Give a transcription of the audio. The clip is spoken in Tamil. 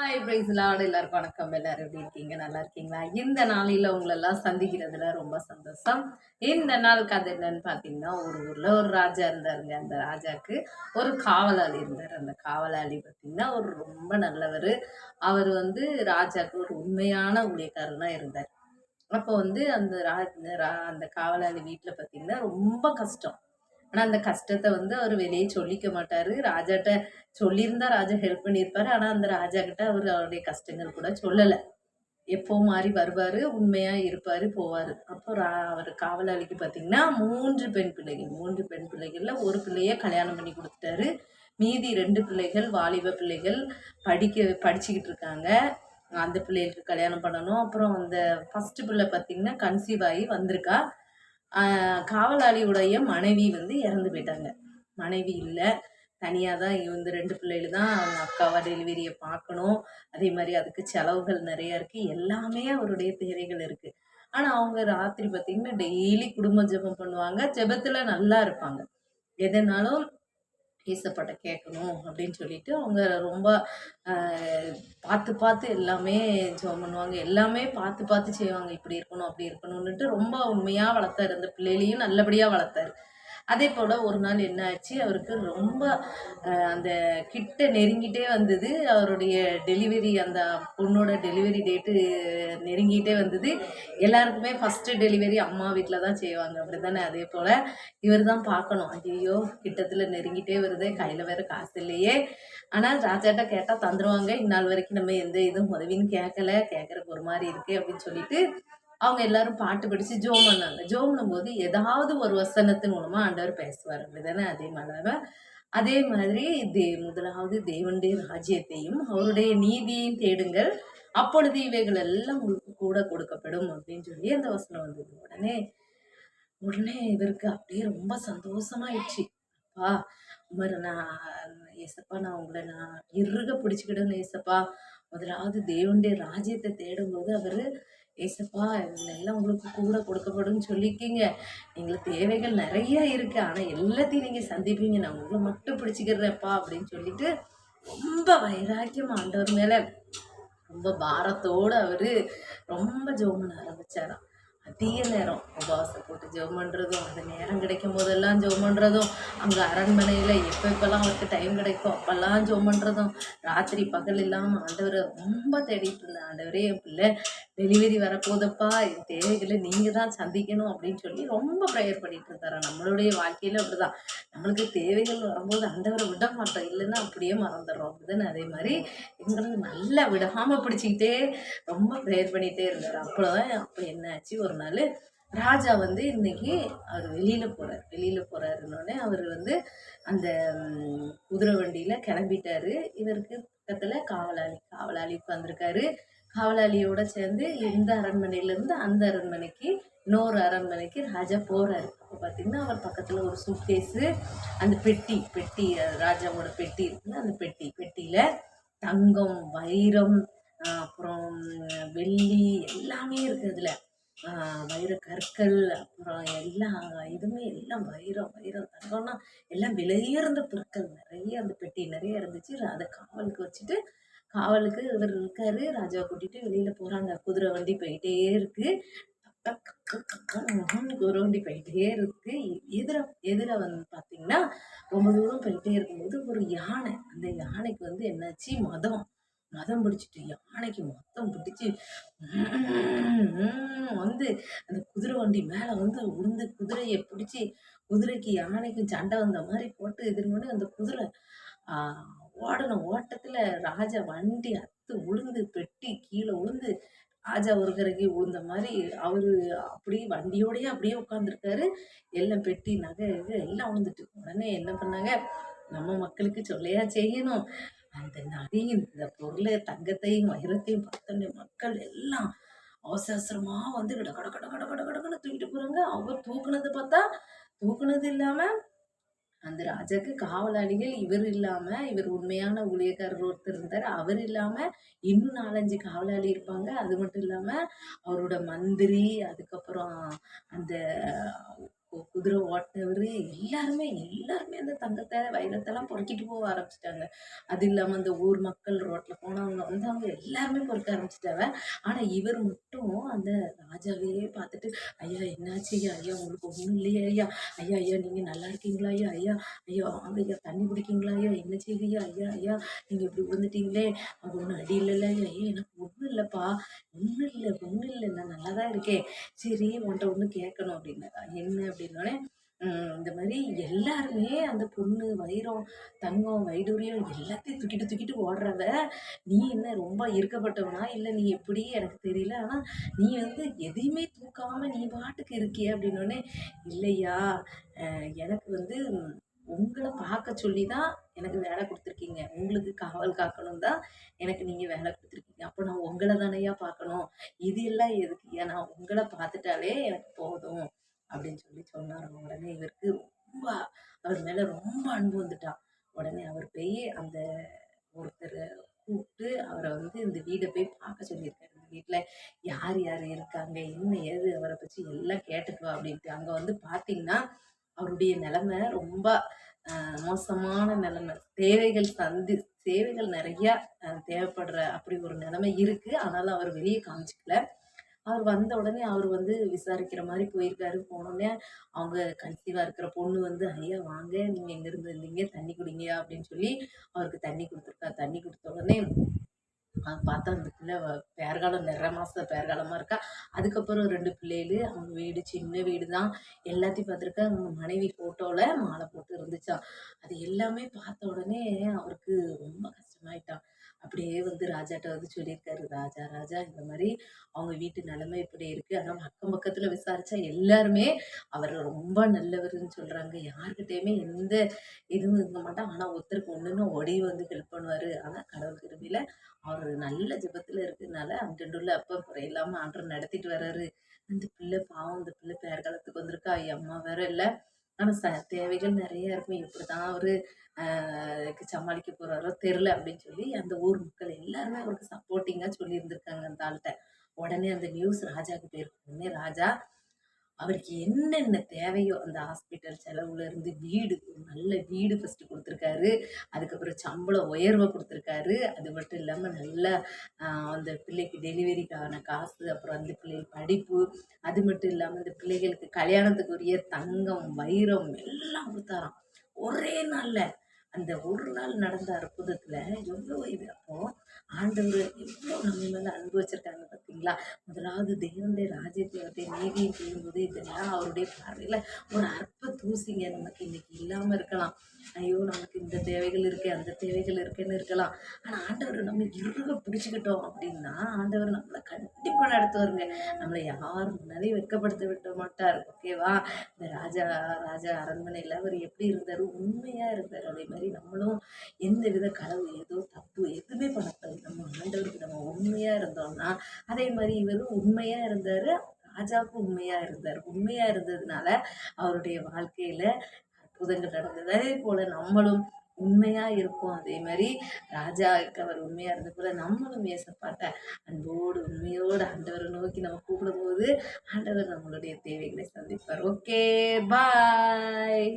ஹாய் பிரைஸ் லார்டு எல்லாருக்கும் வணக்கம். எல்லாரும் எப்படி இருக்கீங்க? நல்லா இருக்கீங்களா? இந்த நாளில் உங்களெல்லாம் சந்திக்கிறதுல ரொம்ப சந்தோஷம். இந்த நாள் கதை என்னன்னு பார்த்தீங்கன்னா ஒரு ஊரில் ஒரு ராஜா இருந்தாருங்க. அந்த ராஜாக்கு ஒரு காவலாளி இருந்தார். அந்த காவலாளி பார்த்தீங்கன்னா ஒரு ரொம்ப நல்லவர். அவர் வந்து ராஜாக்கு ஒரு உண்மையான ஊழியக்காரனாக இருந்தார். அப்போ வந்து அந்த ராஜ் ரா- அந்த காவலாளி வீட்டில் பார்த்தீங்கன்னா ரொம்ப கஷ்டம். ஆனால் அந்த கஷ்டத்தை வந்து அவர் வெளியே சொல்லிக்க மாட்டார். ராஜாட்ட சொல்லியிருந்தா ராஜா ஹெல்ப் பண்ணியிருப்பாரு. ஆனால் அந்த ராஜா கிட்ட அவர் அவருடைய கஷ்டங்கள் கூட சொல்லலை. எப்போ மாறி வருவார் உண்மையாக இருப்பார் போவார். அப்போ ரா அவர் காவலாளிக்கு பார்த்தீங்கன்னா மூன்று பெண் பிள்ளைகள் மூன்று பெண் பிள்ளைகளில் ஒரு பிள்ளைய கல்யாணம் பண்ணி கொடுத்துட்டாரு. மீதி ரெண்டு பிள்ளைகள் வாலிப பிள்ளைகள் படிக்க படிச்சுக்கிட்டு இருக்காங்க. அந்த பிள்ளைகளுக்கு கல்யாணம் பண்ணணும். அப்புறம் அந்த ஃபஸ்ட்டு பிள்ளை பார்த்தீங்கன்னா கன்சீவ் ஆகி வந்திருக்கா. காவலாளியுடைய மனைவி வந்து இறந்து போயிட்டாங்க. மனைவி இல்லை. தனியாக தான் வந்து ரெண்டு பிள்ளைகள் தான் அவங்க அக்காவை டெலிவரியை பார்க்கணும் அதே மாதிரி அதுக்கு செலவுகள் நிறையா இருக்குது எல்லாமே அவருடைய தேவைகள் இருக்குது ஆனால் அவங்க ராத்திரி பார்த்திங்கன்னா டெய்லி குடும்ப ஜெபம் பண்ணுவாங்க. ஜெபத்தில் நல்லா இருப்பாங்க. எதனாலும் ஏசப்பட்ட கேட்கணும் அப்படின்னு சொல்லிட்டு அவங்க ரொம்ப பார்த்து பார்த்து எல்லாமே ஜோம் பண்ணுவாங்க. எல்லாமே பார்த்து பார்த்து செய்வாங்க. இப்படி இருக்கணும் அப்படி இருக்கணும்னுட்டு ரொம்ப உண்மையாக வளர்த்தாரு அந்த பிள்ளைகளையும் நல்லபடியாக வளர்த்தாரு. அதே போல் ஒரு நாள் என்ன ஆச்சு? அவருக்கு ரொம்ப அந்த கிட்ட நெருங்கிட்டே வந்தது. அவருடைய டெலிவரி அந்த பொண்ணோட டெலிவரி டேட்டு நெருங்கிட்டே வந்தது. எல்லாருக்குமே ஃபஸ்ட்டு டெலிவரி அம்மா வீட்டில் தான் செய்வாங்க. அப்படி தானே அதே போல் இவர் தான் பார்க்கணும். ஐயோ கிட்டத்தில் நெருங்கிட்டே வருதே. கையில் வேற காசு இல்லையே. ஆனால் ராஜாட்ட கேட்டால் தந்துடுவாங்க இந்நாள் வரைக்கும் நம்ம எந்த இதுவும் உதவின்னு கேட்கல கேட்குறக்கு ஒரு மாதிரி இருக்குது அப்படின்னு சொல்லிட்டு அவங்க எல்லாரும் பாட்டு படித்து ஜோம் பண்ணாங்க. ஜோம் பண்ணும்போது ஏதாவது ஒரு வசனத்தின் மூலமாக ஆண்டவர் பேசுவார். அப்படிதானே? அதே மாதிரி அதே மாதிரி தே முதலாவது தேவனுடைய ராஜ்யத்தையும் அவருடைய நீதியையும் தேடுங்கள். அப்பொழுது இவைகள் எல்லாம் உங்களுக்கு கூட கொடுக்கப்படும் அப்படின்னு சொல்லி அந்த வசனம் வந்தது. உடனே உடனே இவருக்கு அப்படியே ரொம்ப சந்தோஷமாயிடுச்சு. அப்பா உமர் நான் ஏசப்பா நான் உங்களை நான் இறுக பிடிச்சிக்கிடணும் ஏசப்பா. முதலாவது தேவனுடைய ராஜ்யத்தை தேடும்போது அவர் ஏசப்பா எல்லாம் உங்களுக்கு கூட கொடுக்கப்படும் சொல்லிக்கிங்க எங்களுக்கு தேவைகள் நிறைய இருக்கு. ஆனால் எல்லாத்தையும் நீங்கள் சந்திப்பீங்க. நான் உங்களை மட்டும் பிடிச்சிக்கிறேன்ப்பா அப்படின்னு சொல்லிட்டு ரொம்ப வைராக்கியம் ஆண்டவர் மேலே. ரொம்ப பாரத்தோடு அவர் ரொம்ப ஜெபம் ஆரம்பித்தாராம் அதிக நேரம் உபவாசம் போட்டு ஜெபம் பண்ணுறதும் அந்த நேரம் கிடைக்கும் போதெல்லாம் ஜெபம் பண்ணுறதும் அங்கே அரண்மனையில் எப்போ எப்போல்லாம் அவருக்கு டைம் கிடைக்கும் அப்போல்லாம் ஜெபம் பண்ணுறதும் ராத்திரி பகல் இல்லாமல் ஆண்டவரை ரொம்ப தேடிட்டு இருந்தேன். ஆண்டவரே என் பிள்ளை டெலிவரி வரப்போதப்பா என் தேவைகளை நீங்கள் தான் சந்திக்கணும் அப்படின்னு சொல்லி ரொம்ப ப்ரேயர் பண்ணிட்டு இருந்தாரு. நம்மளுடைய வாழ்க்கையில் அப்படிதான். நம்மளுக்கு தேவைகள் வரும்போது ஆண்டவரை விட மாட்டோம். இல்லைன்னா அப்படியே மறந்துடுறோம். அப்படிதானே? அதே மாதிரி எங்களுக்கு நல்லா விடாமல் பிடிச்சிக்கிட்டே ரொம்ப ப்ரேயர் பண்ணிகிட்டே இருந்தார். அப்போதான் அப்போ என்னாச்சு ஒரு நாள் ராஜா வந்து இன்னைக்கு அவர் வெளியில் போகிறார் வெளியில் போகிறாருன்னொடனே அவர் வந்து அந்த குதிரை வண்டியில் கிளம்பிட்டாரு. இவருக்கு பக்கத்தில் காவலாளி காவலாளி உட்காந்துருக்காரு காவலாளியோட சேர்ந்து இந்த அரண்மனையிலேருந்து அந்த அரண்மனைக்கு இன்னொரு அரண்மனைக்கு ராஜா போகிறாரு அப்போ பார்த்திங்கன்னா அவர் பக்கத்தில் ஒரு சூட்கேஸு அந்த பெட்டி பெட்டி ராஜாவோட பெட்டி இருக்குல்ல அந்த பெட்டி பெட்டியில் தங்கம் வைரம் அப்புறம் வெள்ளி எல்லாமே இருக்குது அதில். வைர கற்கள் அப்புறம் எல்லா இதுவுமே எல்லாம் வைரம் வைரம். தங்கம்னா எல்லாம் விலையுயர்ந்த பொருட்கள். நிறைய அந்த பெட்டி நிறைய இருந்துச்சு. அதை காவலுக்கு வச்சுட்டு காவலுக்கு இவர் இருக்காரு. ராஜாவை கூட்டிட்டு வெளியில போறாங்க. குதிரை வண்டி போயிட்டே இருக்கு. டக் குதிரை வண்டி போயிட்டே இருக்கு. எதிர எதிர வந்து பாத்தீங்கன்னா ரொம்ப தூரம் போயிட்டே இருக்கும்போது ஒரு யானை. அந்த யானைக்கு வந்து என்னாச்சு? மதம். மதம் பிடிச்சிட்டு யானைக்கு மதம் பிடிச்சி வந்து அந்த குதிரை வண்டி மேலே வந்து உளுந்து குதிரையை பிடிச்சி குதிரைக்கு யானைக்கும் சண்டை வந்த மாதிரி போட்டு இதுன்னு அந்த குதிரை ஆஹ், ஓடின ஓட்டத்தில் ராஜா வண்டி அத்து உளுந்து பெட்டி கீழே உளுந்து ராஜா ஒரு கரைக்கு உளுந்த மாதிரி அவரு அப்படியே வண்டியோடயே அப்படியே உட்காந்துருக்காரு எல்லாம் பெட்டி நகை இது எல்லாம் உளுந்துட்டு உடனே என்ன பண்ணாங்க? நம்ம மக்களுக்கு சொல்லையா செய்யணும். அந்த நகையும் இந்த பொருளை தங்கத்தையும் வைரத்தையும் பார்த்தோன்னே மக்கள் எல்லாம் அவசர அவசரமா வந்து கட கட கட கட கட கடன்னு தூக்கிட்டு போறாங்க. அவர் தூக்குனது பார்த்தா தூக்குனது இல்லாம அந்த ராஜாக்கு காவலாளிகள் இவர் இல்லாம இவர் உண்மையான ஊழியக்காரர் ஒருத்தர் இருந்தார். அவர் இல்லாம இன்னும் நாலஞ்சு காவலாளி இருப்பாங்க. அது மட்டும் இல்லாம அவரோட மந்திரி அதுக்கப்புறம் அந்த குதிரை ஓட்டினவர் எல்லாருமே எல்லாருமே அந்த தங்கத்தை வைரத்தெல்லாம் பொறுக்கிட்டு போக ஆரம்பிச்சிட்டாங்க. அது இல்லாமல் அந்த ஊர் மக்கள் ரோட்டில் போனவங்க வந்து அவங்க எல்லாருமே பொறுக்க ஆரம்பிச்சிட்டாங்க. ஆனால் இவர் மட்டும் அந்த ராஜாவையே பார்த்துட்டு ஐயா என்னாச்சு? ஐயா ஐயா உங்களுக்கு ஒன்றும் இல்லையா ஐயா. ஐயா ஐயா நீங்கள் நல்லா இருக்கீங்களா? ஐயா ஐயா ஐயா வாங்க ஐயா தண்ணி குடிக்கீங்களா? ஐயா என்ன செய்வீங்க ஐயா ஐயா நீங்கள் இப்படி விழுந்துட்டீங்களே அவங்க ஒன்றும் அடி இல்லைல்ல ஐயா ஐயா எனக்கு ஒன்றும் இல்லைப்பா. ஒன்றும் இல்லை ஒன்றும் இல்லை நான் நல்லா தான் இருக்கேன். சரி உன்ட்ட ஒன்று கேட்கணும் அப்படின்னா என்ன அப்படின்னோடனே இந்த மாதிரி எல்லாருமே அந்த பொண்ணு வைரம் தங்கம் வைடூரியம் எல்லாத்தையும் தூக்கிட்டு தூக்கிட்டு ஓடுறவ நீ என்ன ரொம்ப இருக்கப்பட்டவனா இல்லை நீ எப்படி? எனக்கு தெரியல. ஆனால் நீ வந்து எதையுமே தூக்காம நீ பாட்டுக்கு இருக்கிய? அப்படின்னோடனே இல்லையா? எனக்கு வந்து உங்களை பார்க்க சொல்லி தான் எனக்கு வேலை கொடுத்துருக்கீங்க. உங்களுக்கு காவல் காக்கணும் தான் எனக்கு நீங்கள் வேலை கொடுத்துருக்கீங்க. அப்போ நான் உங்களை தானையா பார்க்கணும்? இது எல்லாம் எதுக்கு? நான் உங்களை பார்த்துட்டாலே எனக்கு போதும். அப்படின்னு சொல்லி சொன்னார் உடனே இவருக்கு ரொம்ப அவர் மேலே ரொம்ப அன்பு வந்துட்டான். உடனே அவர் போய் அந்த ஒருத்தரை கூப்பிட்டு அவரை வந்து இந்த வீடை போய் பார்க்க சொல்லியிருக்காரு. இந்த வீட்டில் யார் யார் இருக்காங்க? என்ன ஏது? அவரை பற்றி எல்லாம் கேட்டுக்குவா அப்படின்ட்டு. அங்கே வந்து பார்த்தீங்கன்னா அவருடைய நிலைமை ரொம்ப மோசமான நிலைமை. தேவைகள் சந்தி தேவைகள் நிறையா தேவைப்படுற அப்படி ஒரு நிலைமை இருக்குது ஆனாலும் அவர் வெளியே காமிச்சிக்கல. அவர் வந்த உடனே அவர் வந்து விசாரிக்கிற மாதிரி போயிருக்காரு. போனோடனே அவங்க கன்சீவாக இருக்கிற பொண்ணு வந்து ஐயா வாங்க. நீங்கள் எங்கேருந்து இருந்தீங்க தண்ணி குடிங்க. அப்படின்னு சொல்லி அவருக்கு தண்ணி கொடுத்துருக்கா. தண்ணி கொடுத்த உடனே பார்த்தா அந்த பிள்ளை பேர்காலம் நிறைய மாதம் பேர்காலமாக இருக்கா. அதுக்கப்புறம் ரெண்டு பிள்ளைகள் அவங்க வீடு சின்ன வீடு தான் எல்லாத்தையும் பார்த்துருக்கா. அவங்க மனைவி ஃபோட்டோவில் மாலை போட்டு இருந்துச்சான் அது எல்லாமே பார்த்த உடனே அவருக்கு ரொம்ப கஷ்டமாயிட்டான் அப்படியே வந்து ராஜாட்ட வந்து சொல்லியிருக்காரு. ராஜா ராஜா இந்த மாதிரி அவங்க வீட்டு நிலைமை இப்படி இருக்கு. ஆனால் அக்கம் பக்கத்தில் விசாரிச்சா எல்லாருமே அவர் ரொம்ப நல்லவருன்னு சொல்றாங்க. யாருக்கிட்டேயுமே எந்த இதுவும் இருக்க மாட்டான். ஆனால் ஒருத்தருக்கு ஒன்றுன்னு ஒடி வந்து ஹெல்ப் பண்ணுவார். ஆனால் கடவுள் திரும்பியில் அவர் நல்ல ஜெபத்தில் இருக்கிறதுனால அங்கண்டுள்ள அப்போ குறையில்லாமல் ஆண்டர் நடத்திட்டு வர்றாரு. அந்த பிள்ளை பாவம் அந்த பிள்ளை பேர் காலத்துக்கு வந்திருக்கா. ஐயா அம்மா வேற இல்லை. ஆனால் ச தேவைகள் நிறைய இருக்கும். எப்படி தான் அவர் சமாளிக்க போகிறாரோ தெரில அப்படின்னு சொல்லி அந்த ஊர் மக்கள் எல்லாருமே அவருக்கு சப்போர்ட்டிங்காக சொல்லியிருந்திருக்காங்க அந்த ஆள்கிட்ட. உடனே அந்த நியூஸ் ராஜாவுக்கு போயிருக்கு உடனே ராஜா அவருக்கு என்னென்ன தேவையோ அந்த ஹாஸ்பிட்டல் செலவுல இருந்து வீடு ஒரு நல்ல வீடு ஃபஸ்ட்டு கொடுத்துருக்காரு. அதுக்கப்புறம் சம்பளம் உயர்வை கொடுத்துருக்காரு. அது மட்டும் இல்லாமல் நல்ல அந்த பிள்ளைக்கு டெலிவரிக்கான காசு அப்புறம் அந்த பிள்ளை படிப்பு. அது மட்டும் இல்லாமல் அந்த பிள்ளைகளுக்கு கல்யாணத்துக்குரிய தங்கம் வைரம் எல்லாம் கொடுத்தாராம். ஒரே நாளில் அந்த ஒரு நாள் நடந்த அற்புதத்தில் எவ்வளோ இது அப்போ ஆண்டவர் எவ்வளோ நம்ம மேலே அன்பு வச்சிருக்காங்க பார்த்தீங்களா முதலாவது தேவனுடைய ராஜ்யத்தை நீதியை செய்யும்போது இதெல்லாம் அவருடைய பார்வையில் ஒரு அற்ப தூசிங்க. நமக்கு இன்னைக்கு இல்லாமல் இருக்கலாம். ஐயோ நமக்கு இந்த தேவைகள் இருக்கு அந்த தேவைகள் இருக்குன்னு இருக்கலாம். ஆனால் ஆண்டவர் நம்ம இருக பிடிச்சிக்கிட்டோம் அப்படின்னா ஆண்டவர் நம்மளை கண்டிப்பாக நடத்துவாருங்க. நம்மளை யார் முன்னாடியும் வெக்கப்படுத்த விட மாட்டார். ஓகேவா? இந்த ராஜா ராஜா அரண்மனையில் அவர் எப்படி இருந்தார்? உண்மையாக இருந்தார். அதே மாதிரி நம்மளும் எந்த வித களவு ஏதோ தப்பு எதுவுமே பண்ணக்கூடாது. நம்ம ஆண்டவருக்கு நம்ம உண்மையாக இருந்தோம்னா அதே மாதிரி இவரும் உண்மையாக இருந்தார் ராஜாவுக்கு உண்மையாக இருந்தார். உண்மையாக இருந்ததுனால அவருடைய வாழ்க்கையில் அற்புதங்கள் நடந்தது. அதே போல் நம்மளும் உண்மையாக இருக்கும். அதே மாதிரி ராஜாவுக்கு அவர் உண்மையாக இருந்த போல நம்மளும் ஏசப்பாட்ட அன்போடு உண்மையோடு ஆண்டவரை நோக்கி நம்ம கூப்பிடும்போது ஆண்டவர் நம்மளுடைய தேவைகளை சந்திப்பார். Okay bye